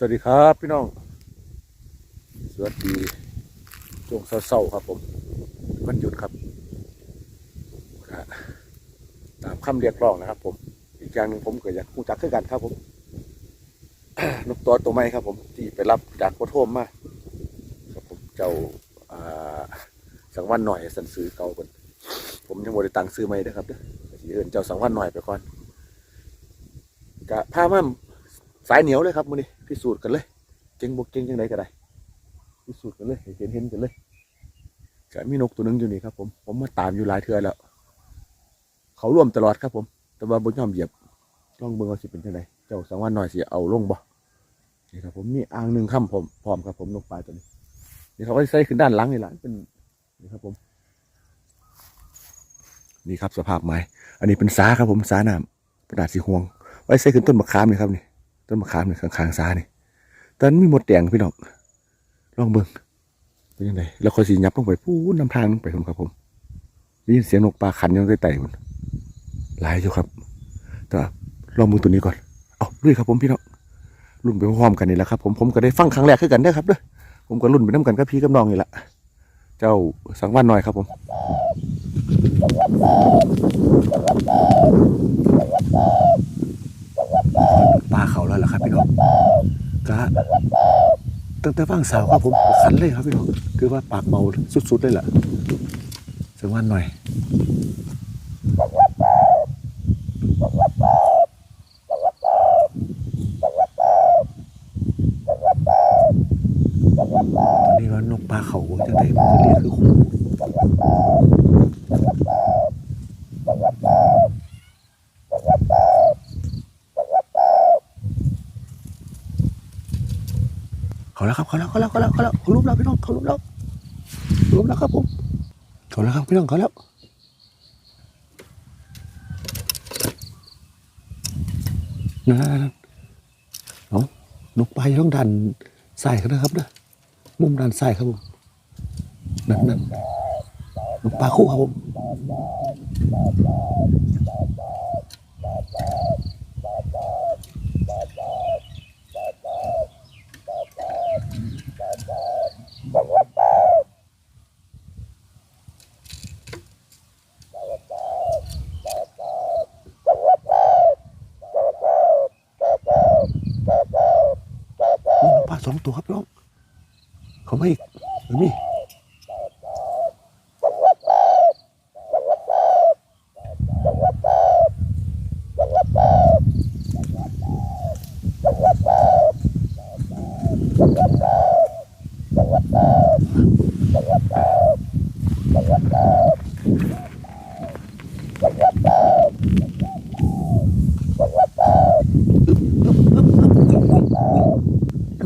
สวัสดีครับพี่น้อง สวัสดีช่วงเศร้าๆครับผมวันหยุดครับ ตามคำเรียกร้องนะครับ ผม อีกอย่างหนึ่งผมก็อยากรู้จักคือกันครับ ผมนกตัวตัวใหม่ครับ ผมที่ไปรับจากโคโทมมาครับผมเจ้าสังวันหน่อยสันซื้อเก่าคนผมยังบ่ได้ตังซื้อใหม่เด้ครับเด้อก็สิเอินเจ้าสังวันหน่อยไปก่อนกะพามาสายเหนียวเลยครับมือนี้ พิสูจน์กันเลย เก่งบ่เก่งจังไดก็ได้พิสูจน์กันเลยเห็นเห็นกันเลยก็มีนกตัวหนึงอยู่นี่ครับ ผมผมมาตามอยู่หลายเทือแล้ว เขาร่วมตลอดครับผม แต่ว่าบ่ยอมเหยียบลองเบิ่งว่าสิเป็นจังไดเจ้าสังวันหน่อยสิเอาลงบ่นี่ครับผมมีอ่างหนึ่งค่ำผมพร้อมครับผมนกปลาตัวนี้นี่เขาก็ใส่ขึ้นด้านหลังนี่แหละเป็นนี่ครับผม นี่ครับสภาพไม้ อันนี้เป็นสาครับผมสาน้ำกระดาษสีห่วง ไว้ใส่ขึ้นต้นมะขามนี่ครับนี่ ต้นมะขามนี่ข้างๆสานี่ตอนนนมีหมดแดงพี่น้องลองเบิ่งเป็นยังไงแล้วค่อยสียับลงไปพูดนำทางลงไปผมครับผมได้ยินเสียงนกปลาขันยังไต่ๆมันหลายอยู่ครับ แต่ลองมือตัวนี้ก่อน เอาลุยครับผมพี่น้องรุ่นไปพร้อมๆกันนี่แหละครับผมผมก็ได้ฟังครั้งแรกขึ้นกันเด้อครับเด้อผมก็รุ่นไปน้ำกันกับพี่กับน้องนี่แหละเจ้าสังวันหน่อยครับผม ปลาเขาแล้วล่ะครับพี่น้องกะตั้งแต่ฟังสาวครับผมขันเลยครับพี่น้องคือว่าปากเมาสุดๆเลยล่ะสักวันหน่อยตอนนี้ว่านกปลาเขาจังไดมันก็เรียกคือคู่ เขาแล้วครับเขาแล้วเขาแล้วเขาแล้วเขาแล้วเขาลุกแล้วพี่น้องเขาลุกแล้วลุกแล้วครับผมเขาแล้วครับพี่น้องเขาแล้วนั่นๆๆเอานกปลาอยู่ต้องดันใส่เขานะครับเด้อมุมด้านซ้ายครับผมนั่นนั่นนกปลาคู่ครับผม สองตัวครับน้องเขาไม่เ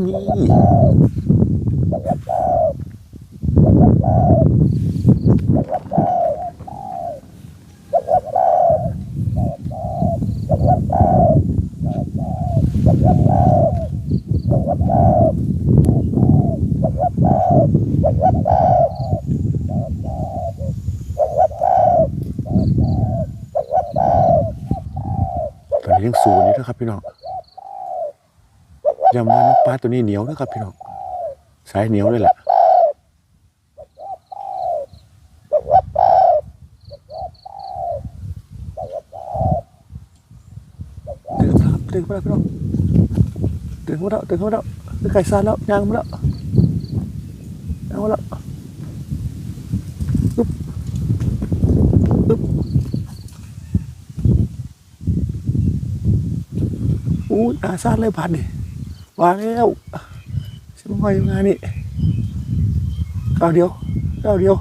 มีนี่ตอนนี้ยังสูงอยู่นะครับพี่น้อง ปลาตัวนี้เหนียวนะครับพี่น้องสายเหนียวเลยแหละดึงมาแล้วครับดึงมาแล้วพี่น้องดึงมาแล้วดึงมาแล้วดึงไก่ซานแล้วยางมาแล้วยางมาแล้วอึ๊บอึ๊บอู้อาซานเลยพันนี่ วาแล้วชิมหอยมานนี่ก้าวเดียวก้าวเดียว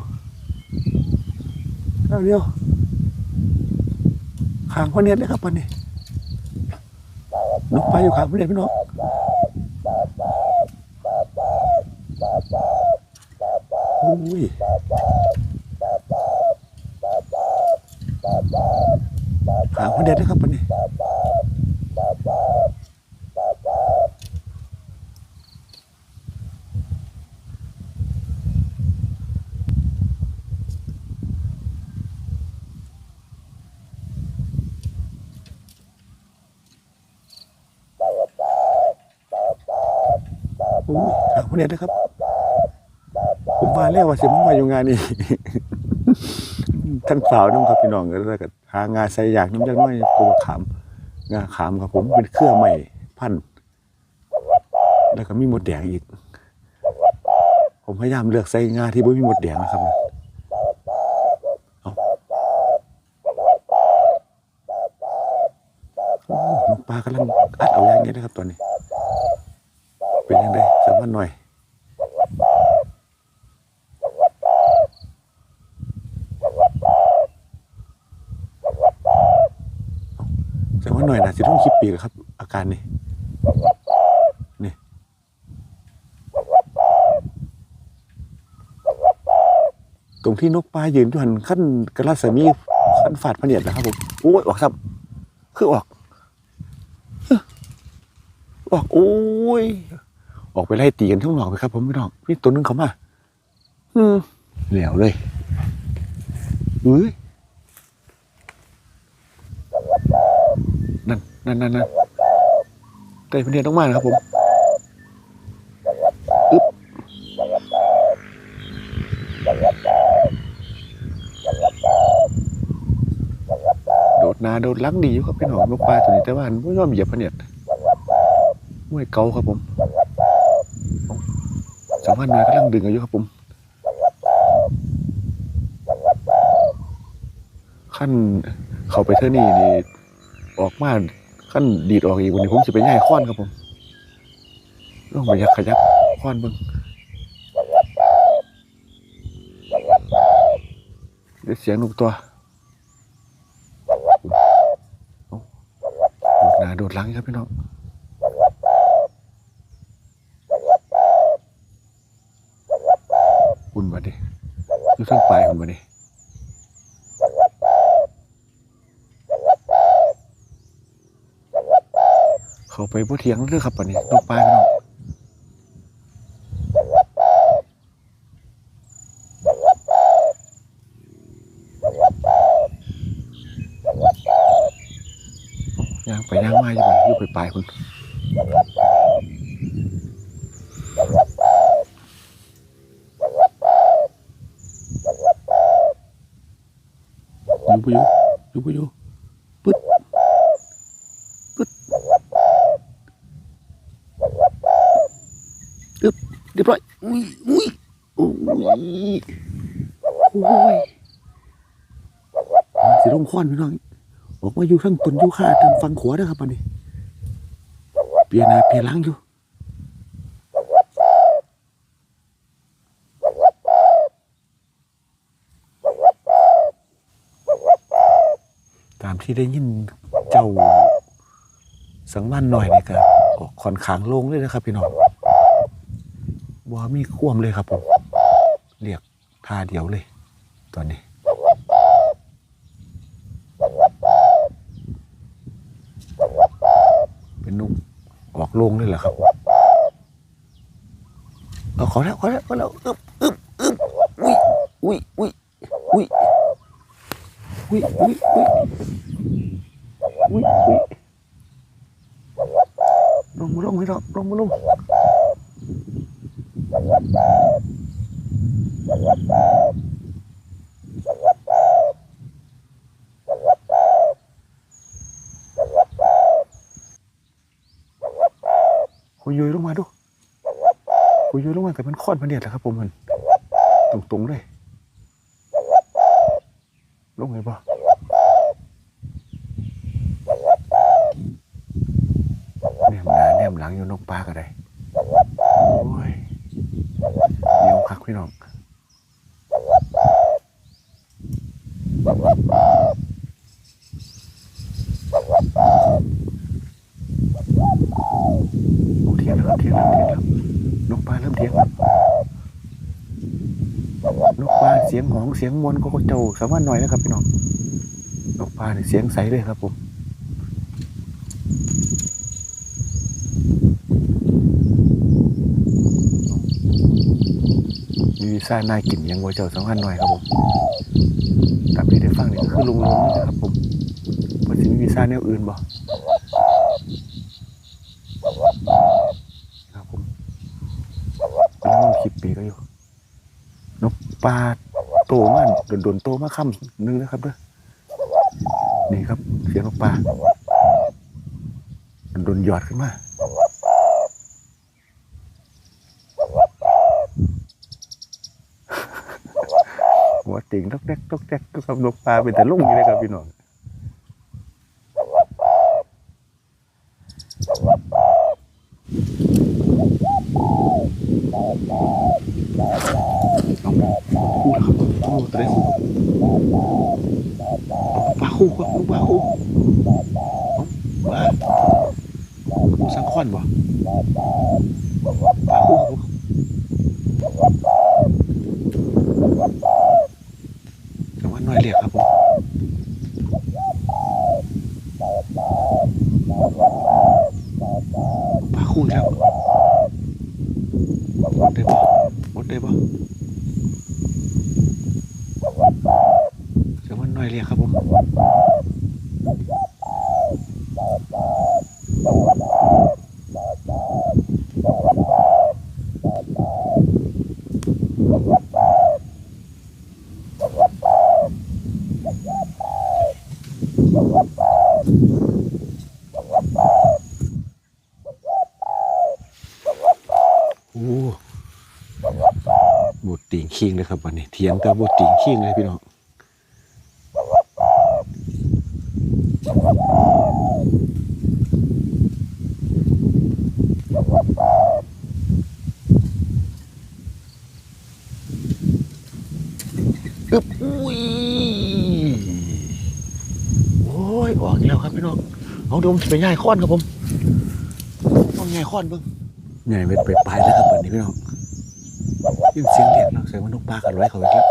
ก้าวเดียวขางพอเนียนเลยครับปันนี่นกไปอยู่ขางพอเนียนพี่น้องอุ้ยขางพอเนียนเลยครับปันนี่ อ้ นเนี้นะครับ ผมมาแล้วว่าสิมามาอยู่งานนี้ท่านสาวน้องครับพี่น้องก็แล้วก็หางานใส่อยากน้ำจักน้อยตัวขามงาขามครับผมเป็นเครื่องใหม่พันแล้วก็มีหมดแดงอีก ผมพยายามเลือกใส่งาที่ไม่มีหมดแดงนะครับเอาโอ้นกปลากำลังอัดเอาอย่างนี้นะครับตอนนี้ เป็นยังไงสามวันหน่อย แต่ว่าหน่อยนะสิต้องคิด ปีกครับ อาการนี่นี่ตรงที่นกปลายืนอยู่หันขั้นกระลาสมีขั้นฝาดพเนียดนะครับผมโอ้ยออกครับคือออกออกโอ้ยออกไปไล่ตีกันทั้งหนอกไปครับ ผมไม่นอกพี่ตัวนึงเขามาอืมเหลวเลยอุ้ย นั่นนั่นนั่นนั่นไต่พะเนียดต้องมานะครับผมอึ๊บโดดนาโดดลังดีอยู่ครับพี่น้องนกปลาตัวนี้แต่ว่ามันไม่ยอมเหยียบพะเนียดมวยเกาครับผมสามารถน่วยกำลังดึงอยู่ครับผมขั้นเข้าไปเท่านี้นี่ออกมา ขั้นดีดออกอีกวันนี้ผมจะไปง่ายค้อนครับผมลองไปยักขยับค้อนเบิ่งเดี๋ยวเสียงนกตัวโดดหน้าโดดหลังครับพี่น้องอุ่นมาดิอยู่ทั้งปลายอุ่นมาดิ เขาไปบ่เถียงเรื่องครับปะนี้นกปลาพี่น้องย่างไปย่างมาอยู่บ่อยู่ไปปลายคุณอยู่บ่อยู่อยู่บ่อยู่ปึ๊ดปึ๊ด เรียบร้อยอุ้ยอุ้ย โอ้ยโอ้ยสิลงควันพี่น้องออกมาอยู่ทั้งต้นยูคาทางฝั่งขวาเด้ครับอันนี้เปียนาเปียหลังอยู่ตามที่ได้ยินเจ้าสังวันหน่อยนี่ก็ออกค่อนข้างลงเลยนะครับพี่น้องบ่มีควมเลยครับผม ท่าเดียวเลย ตอนนี้เป็นนุ่มออกลงเลยเหรอครับเอาขอแล้วขอแล้วขอแล้วอึบอึบอึบอุ้ยอุ้ยอุ้ยอุ้ยอุ้ยอุ้ยอุ้ยอุ้ยลงมาลงไม่รอลงมาลง คุยยุยลงมาดูคุยยุยล งมาแต่มันค่อนพเนียแหละครับผมมันตรงๆเลยลงไงบ่แนมหน้าแนมหลังอยู่นกปลาก็ได้โอ้ยเหนียวคักพี่น้องโอ้เทียงแล้วครับเทียงแล้วเทียงแล้วนกปลาเริ่มเทียงแล้วนกปลา เสียงหองเสียงมวนก็เจ้าสามารถหน่อยนะครับพี่น้องนกปลาเนี่ยเสียงใสเลยครับผมมีวีซ่าน่ากินยังวัวเจ้าสองพันหน่อยครับผมตามที่ได้ฟังเนี่ยก็คือลุงลงนี่นะครับผมว่าสิมีวีซ่าแนวอื่นบ่ครับผมปีก็อยู่นกปลา โตมากโดนๆโตมาค่ำนึงนะครับเด้อนี่ครับ เสียงนกปลาโดนหยอดขึ้นมาหัวติ่งตกแตกตกแตกก็กับนกปลาเป็นแต่ลุ่งนี่เลยครับพี่น้องเอาคู่แล้วครับคู่ตัวได้คู่ปลาคู่ครับ ลูกปลาคู่เอาปลาสังขอนบ่ปลาคู่ครับแต่ว่าน้อยเรียกครับผมปลาคู่อีกแล้วหมดได้บ่หมดได้บ่แต่ว่าน้ อยเรียกครับผมโอ้บดติ่งคิงเลยครับวันนี้เถียงกับบดติ่งคิงเลยพี่น้องอึบอุ้ยโอ้ยออกอีกแล้วครับพี่น้อง เอาดมสิไปง่ายค้อนครับผมต้องง่ายค้อนเบิ่งใหญ่เป็นไปปลายแล้วครับวันนี้พี่น้องยิ่งเสียงเด็กแล้วเสียงมันนกปลากันไว้เขาไว้แล้ว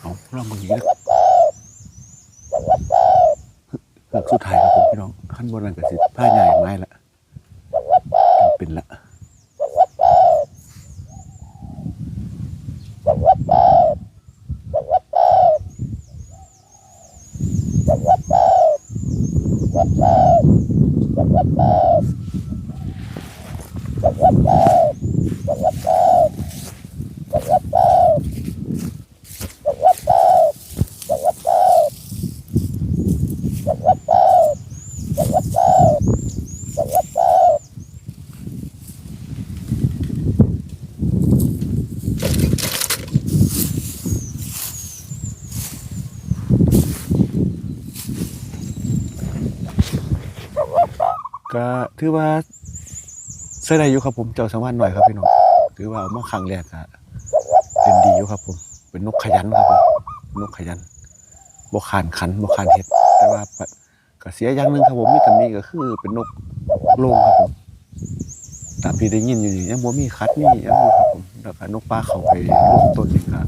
เอาลองมึงอีกแล้วหลักสุดท้ายครับผมพี่น้องขั้นบนนั้นก็สิผ้าใหญ่ไม้ละเป็นละก็ ถือว่าใส่ได้อยู่ครับผมเจ้าสังวานหน่อยครับพี่น้องถือว่าเอามาครั้งแรกก็เป็นดีอยู่ครับผม เป็นนกขยันครับผมนกขยันบ่ขานขันบ่ขานเห็ด แต่ว่าก็เสียอย่างหนึ่งครับผมมีแตำหนิก็คือเป็นนกโลงครับผมตามที่ได้ยินอยู่นี่ยังบ่มีคัดมีหยังอยู่ครับผมแล้วก็นกปลาเขาไปลงต้นนี่ครับ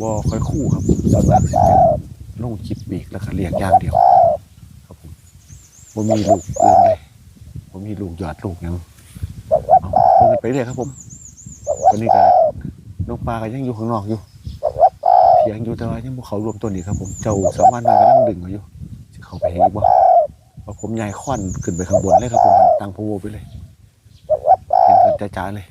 บ่ค่อยคู่ครับส่วนมากสิเป็นลงจิบปีกแล้วก็เรียกอย่างเดียว ครับผมบ่มีลูกอื่นเลย ผมมีลูกหยอดลูกยังเอาเพิ่นไปเรื่อยครับผมตอนนี้ก็นกปลาก็ยังอยู่ข้างนอกอยู่เถียงอยู่แต่ว่ายังพวกเขารวมตัวนี้ครับผมเจ้าสามารถมากำลังดึงเขาอยู่จะเข้าไปเห็นอีกบ่พอผมยายค่อนขึ้นไปข้างบนเลยครับผมตั้งพะโวไปเลยเห็นกันจ้าๆเลย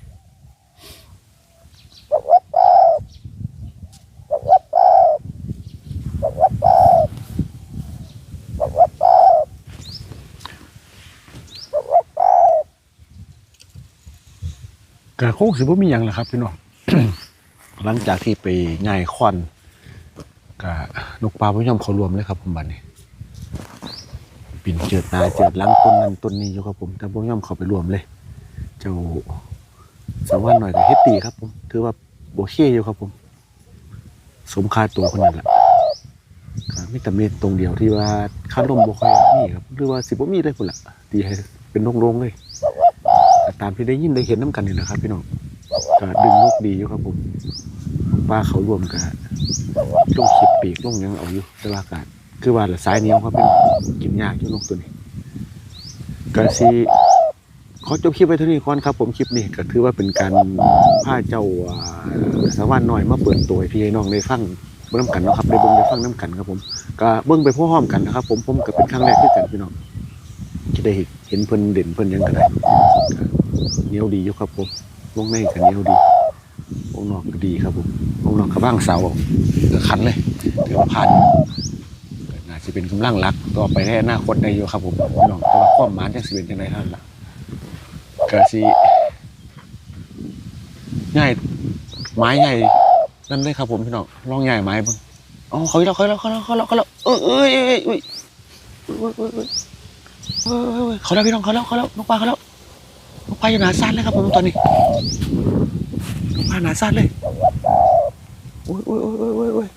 กระโคกสิบ่มีหยังแหละครับพี่น้องหลังจากที่ไปง่ายควันกับนกปลาพยอมเขารวมเลยครับผมบัดนี้ปิ่นเจิดนาเจิดหลังต้นนั้นต้นนี้อยู่ครับผมแต่พยอมเขาไปรวมเลย เจ้าสามวันหน่อยกับเฮดตีครับผมถือว่าโบเคอยู่ครับผม สมคาตัวคนนั้นแหละครับมีแต่เมตตรงเดียวที่ว่าค่าลมบ่ค่อยมีครับหรือว่าสิบ่มีได้พุ่นละตีให้เป็นโล่งๆเลย ตามที่ได้ยินได้เห็นน้ำกันนี่แหละครับ พี่น้องก็ดึงลูกดีอยู่ครับผมปลาเขารวมกันลงขีดปีกลงยังเอาอยู่แต่ว่าอากาศคือว่าละสายเหนียวครับเป็นกินยากอยู่นกตัวนี้ก็สิขอจบคลิปไปเท่านี้ก่อนครับผมคลิปนี้ก็ถือว่าเป็นการพาเจ้าอ่าสวรรค์น้อยมาเปิดตัวพี่น้องได้ฟังเบิ่งน้ำกันนะครับได้เบิ่งได้ฟังน้ำกันครับผมก็เบิ่งไปพร้อมกันนะครับ ผมผมก็เป็นครั้งแรกที่กันพี่น้องจะได้เห็นเพิ่นเด่นเพิ่นยังก็ได้ เหนียวดีอยู่ครับผมวงในก็เหนียวดีวงนอกก็ดีครับผมวงนอกกระบ้างเสาก็ขันเลยเดี๋ยวพันน่าจะเป็นกำลังลักต่อไปในอน้าคตได้อยู่ครับผมพี่นองแต่ว่าความหมายจังสิเป็นยังไงท่านล่ะกระสีง่ายไม้ใหญ่นั่นเลยครับผมพี่น้องลองใหญ่ไม้บ้างอ๋อเขาแล้วเขาแล้วเขาแล้วเขาแล้วเอาแล้วเอ้ยเอ้ยเอ้ยเอ้ยเขาแล้วพี่น้องเขาแล้วเขาแล้วนกปลาเขาแล้ว นกปลายหนาสั้นเลยครับผมตอนนี้นกปลาหนาสั้นเลยโอ้ยโอ้ยโอ้ยโอ้ยโอ้ย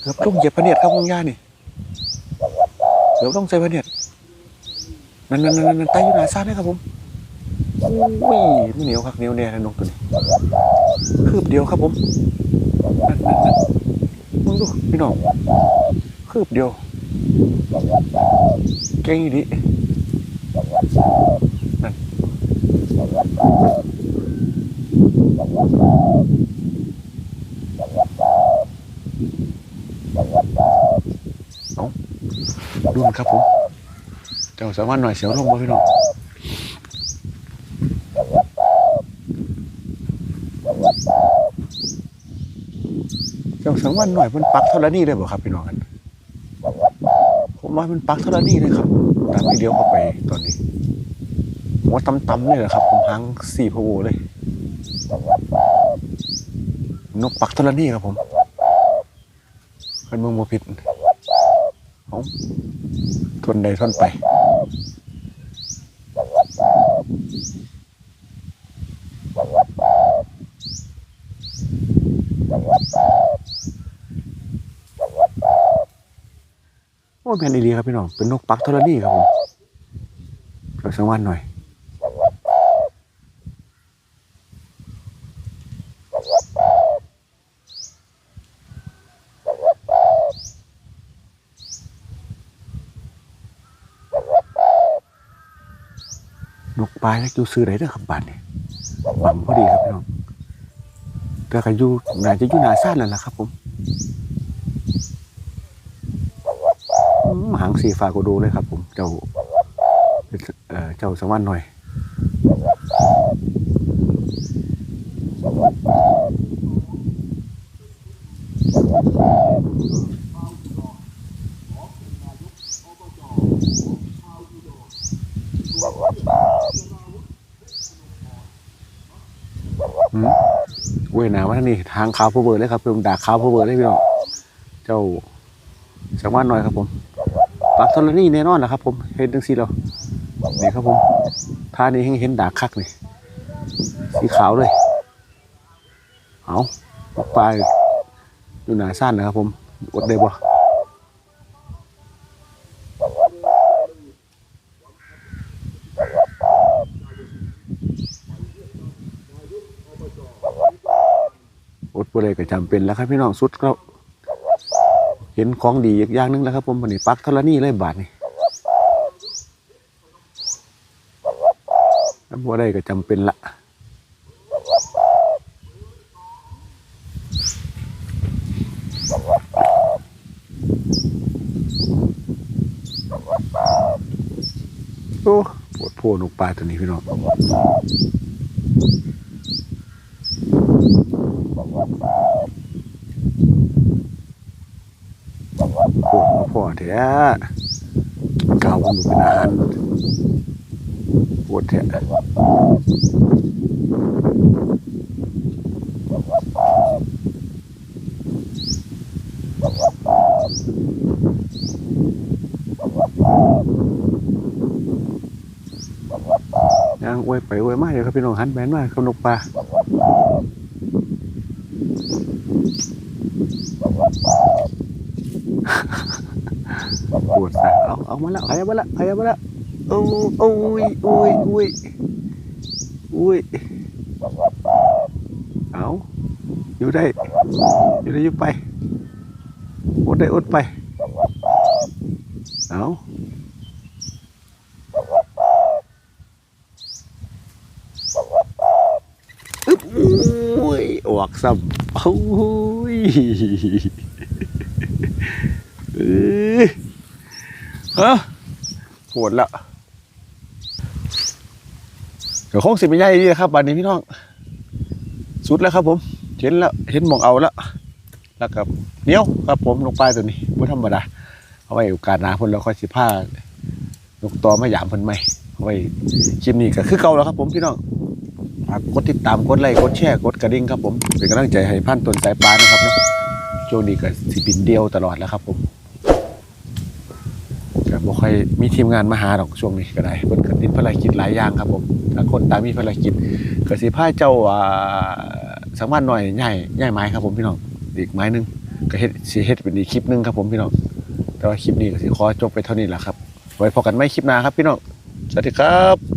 เกือบต้องเหยียบพเนียดครับวงยานี่เกือบต้องใส่พเนียดนั่นนั่นนั่นนั่นไตอยู่หนาสั้นเลยครับผมโอ้ยไม่เหนียวครับเหนียวแน่นะนกตัวนี้คืบเดียวครับผมนั่นนั่นนั่นมึงดูพี่น้องคืบเดียว จังหเก่งดิดูนะครับผมเจ้าสามารถหน่อยเสียวลงมาพี่น้องจังสามวันหน่อยมันปักเท่านี้เลยบอกครับพี่น้องกัน มว่ามันปักเท่านี้เลยครับตามที่เลี้ยวเข้าไปตอนนี้หัวต่ำๆเลยเหรอครับ ผมพังสี่พะโวเลย นกปักเท่านี้ครับผมเป็นเมืองโมผิดของทนใดทนไป แมนอีดีครับพี่น้องเป็นนกปักเท่านี้ครับผมเราสังวันหน่อยนกปลายแล้วอยู่ซื้อไหนเด้อครับบ้านนี่บังพอดีครับพี่น้องแต่ก็อยู่น่าจะอยู่หนาซ่านนั่นแหละครับผม อืมหางสีฟ้าก็ดูเลยครับ ผมเจ้าเอ่อเจ้าสวรรค์หน่อยอืมเว้ยหนาว่านี่ทางขาวผู้เบอร์เลยครับเป็นดาขาวผู้เบอร์เลยพี่น้องเจ้าสักวันหน่อยครับผม ปากธรณีแน่นอนนะครับ ผมเห็นจังสีเรานี่ครับผมท่านี้เห็นเห็นดาคักนี่สีขาวเลย เอาปลาอยู่หนาสั้นนะครับ ผมอดได้บ่อดบ่ได้ก็จำเป็นแล้วครับพี่น้องสุดก็ เห็นของดีอีกอย่างนึงแล้วครับผมวันนี้ปักธรณีเลยบาทนี่ถ้าบัวได้ก็จำเป็นละโอ้ปวดโพนกปลาตัวนี้พี่น้องโอ้มา พ่อแท้เก่ามันเป็นอาหารปวดแท้ย่างอวยไปอวยมาเลยครับพี่น้องหันแมนมากครับนกปลา ปวดสาเอาเอามาล้วหามาล้วหามาล้วโอ้โอ้ยโอ้ยโอ้ยโอ้ยเอาอยู่ได้ อยู่ได้อยู่ไปอดได้อดไปเอาอึ๊บโอ้ยออกซ้ำโอ้ยเออ ฮะปวดแล้วเดี๋ยวคงสิไม่ใหญ่ดีนะครับบัดนี้พี่น้อง สุดแล้วครับ ผม เห็นแล้ว เห็นหมองเอาแล้วแล้วกับเหนี้ยวครับผมลงไปตัวนี้ไม่ธรรมดาเอาไว้โอกาสหน้าเพิ่นแล้วค่อยสิพาลงต่อมาหยามเพิ่นใหม่เอาไว้คลิปนี้ก็คือเก่าแล้วครับ ผมพี่น้องฝากกดติดตามกดไลค์กดแชร์กดกระดิ่งครับผมเป็นกำลังใจให้พันต้นสายปลานะครับเนาะช่วงนี้ก็สิบินเดียวตลอดแล้วครับผมก็ บ่ค่อยมีทีมงานมาหาดอกช่วงนี้ก็ได้เพิ่นก็ติดภารกิจหลายอย่างครับผมถ้าคนตามมีภารกิจก็สิพาเจ้าอ่าสังวานหน่อยใหญ่ใหญ่ไม้ครับผมพี่น้องอีกไม้หนึงก็เฮ็ดสิเฮ็ดเป็นอีกคลิปหนึงครับผมพี่น้องแต่ว่าคลิปนี้ก็สิขอจบไปเท่านี้แหละครับ ไว้พบกันไม่คลิปหน้าครับพี่น้องสวัสดีครับ